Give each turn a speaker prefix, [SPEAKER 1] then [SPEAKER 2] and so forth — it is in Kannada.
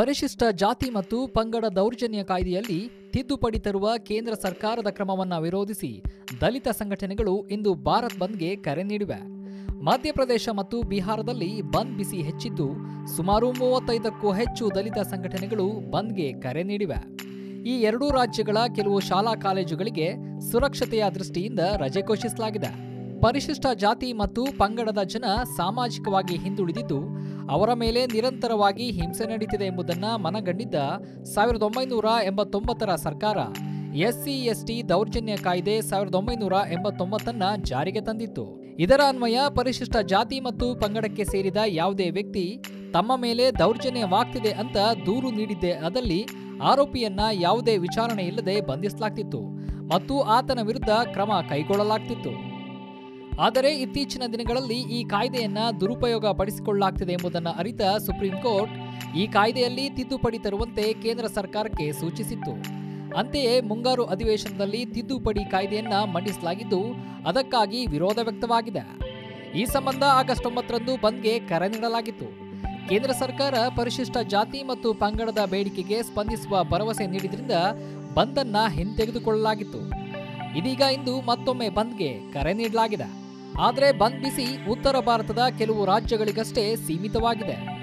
[SPEAKER 1] ಪರಿಶಿಷ್ಟ ಜಾತಿ ಮತ್ತು ಪಂಗಡ ದೌರ್ಜನ್ಯ ಕಾಯ್ದೆಯಲ್ಲಿ ತಿದ್ದುಪಡಿ ತರುವ ಕೇಂದ್ರ ಸರ್ಕಾರದ ಕ್ರಮವನ್ನು ವಿರೋಧಿಸಿ ದಲಿತ ಸಂಘಟನೆಗಳು ಇಂದು ಭಾರತ್ ಬಂದ್ಗೆ ಕರೆ ನೀಡಿವೆ. ಮಧ್ಯಪ್ರದೇಶ ಮತ್ತು ಬಿಹಾರದಲ್ಲಿ ಬಂದ್ ಬಿಸಿ ಹೆಚ್ಚಿದ್ದು, ಸುಮಾರು ಮೂವತ್ತೈದಕ್ಕೂ ಹೆಚ್ಚು ದಲಿತ ಸಂಘಟನೆಗಳು ಬಂದ್ಗೆ ಕರೆ ನೀಡಿವೆ. ಈ ಎರಡೂ ರಾಜ್ಯಗಳ ಕೆಲವು ಶಾಲಾ ಕಾಲೇಜುಗಳಿಗೆ ಸುರಕ್ಷತೆಯ ದೃಷ್ಟಿಯಿಂದ ರಜೆ ಘೋಷಿಸಲಾಗಿದೆ. ಪರಿಶಿಷ್ಟ ಜಾತಿ ಮತ್ತು ಪಂಗಡದ ಜನ ಸಾಮಾಜಿಕವಾಗಿ ಹಿಂದುಳಿದಿದ್ದು, ಅವರ ಮೇಲೆ ನಿರಂತರವಾಗಿ ಹಿಂಸೆ ನಡೀತಿದೆ ಎಂಬುದನ್ನು ಮನಗಂಡಿದ್ದ ಸಾವಿರದ ಒಂಬೈನೂರ ಎಂಬತ್ತೊಂಬತ್ತರ ಸರ್ಕಾರ ಎಸ್ಸಿ, ಎಸ್ಟಿ ದೌರ್ಜನ್ಯ ಕಾಯ್ದೆ ಸಾವಿರದ ಒಂಬೈನೂರ ಎಂಬತ್ತೊಂಬತ್ತನ್ನ ಜಾರಿಗೆ ತಂದಿತ್ತು. ಇದರ ಅನ್ವಯ ಪರಿಶಿಷ್ಟ ಜಾತಿ ಮತ್ತು ಪಂಗಡಕ್ಕೆ ಸೇರಿದ ಯಾವುದೇ ವ್ಯಕ್ತಿ ತಮ್ಮ ಮೇಲೆ ದೌರ್ಜನ್ಯವಾಗ್ತಿದೆ ಅಂತ ದೂರು ನೀಡಿದ್ದೆ ಅದಲ್ಲಿ ಆರೋಪಿಯನ್ನ ಯಾವುದೇ ವಿಚಾರಣೆ ಇಲ್ಲದೆ ಬಂಧಿಸಲಾಗ್ತಿತ್ತು ಮತ್ತು ಆತನ ವಿರುದ್ಧ ಕ್ರಮ ಕೈಗೊಳ್ಳಲಾಗ್ತಿತ್ತು. ಆದರೆ ಇತ್ತೀಚಿನ ದಿನಗಳಲ್ಲಿ ಈ ಕಾಯ್ದೆಯನ್ನ ದುರುಪಯೋಗ ಪಡಿಸಿಕೊಳ್ಳಲಾಗ್ತಿದೆ ಎಂಬುದನ್ನು ಅರಿತ ಸುಪ್ರೀಂ ಕೋರ್ಟ್ ಈ ಕಾಯ್ದೆಯಲ್ಲಿ ತಿದ್ದುಪಡಿ ತರುವಂತೆ ಕೇಂದ್ರ ಸರ್ಕಾರಕ್ಕೆ ಸೂಚಿಸಿತ್ತು. ಅಂತೆಯೇ ಮುಂಗಾರು ಅಧಿವೇಶನದಲ್ಲಿ ತಿದ್ದುಪಡಿ ಕಾಯ್ದೆಯನ್ನ ಮಂಡಿಸಲಾಗಿದ್ದು, ಅದಕ್ಕಾಗಿ ವಿರೋಧ ವ್ಯಕ್ತವಾಗಿದೆ. ಈ ಸಂಬಂಧ ಆಗಸ್ಟ್ ಒಂಬತ್ತರಂದು ಬಂದ್ಗೆ ಕರೆ ನೀಡಲಾಗಿತ್ತು. ಕೇಂದ್ರ ಸರ್ಕಾರ ಪರಿಶಿಷ್ಟ ಜಾತಿ ಮತ್ತು ಪಂಗಡದ ಬೇಡಿಕೆಗೆ ಸ್ಪಂದಿಸುವ ಭರವಸೆ ನೀಡಿದ್ರಿಂದ ಬಂದನ್ನ ಹಿಂತೆಗೆದುಕೊಳ್ಳಲಾಗಿತ್ತು. ಇದೀಗ ಇಂದು ಮತ್ತೊಮ್ಮೆ ಬಂದ್ಗೆ ಕರೆ ನೀಡಲಾಗಿದೆ. ಆದರೆ ಬಂದ್ ಬಿಸಿ ಉತ್ತರ ಭಾರತದ ಕೆಲವು ರಾಜ್ಯಗಳಿಗಷ್ಟೇ ಸೀಮಿತವಾಗಿದೆ.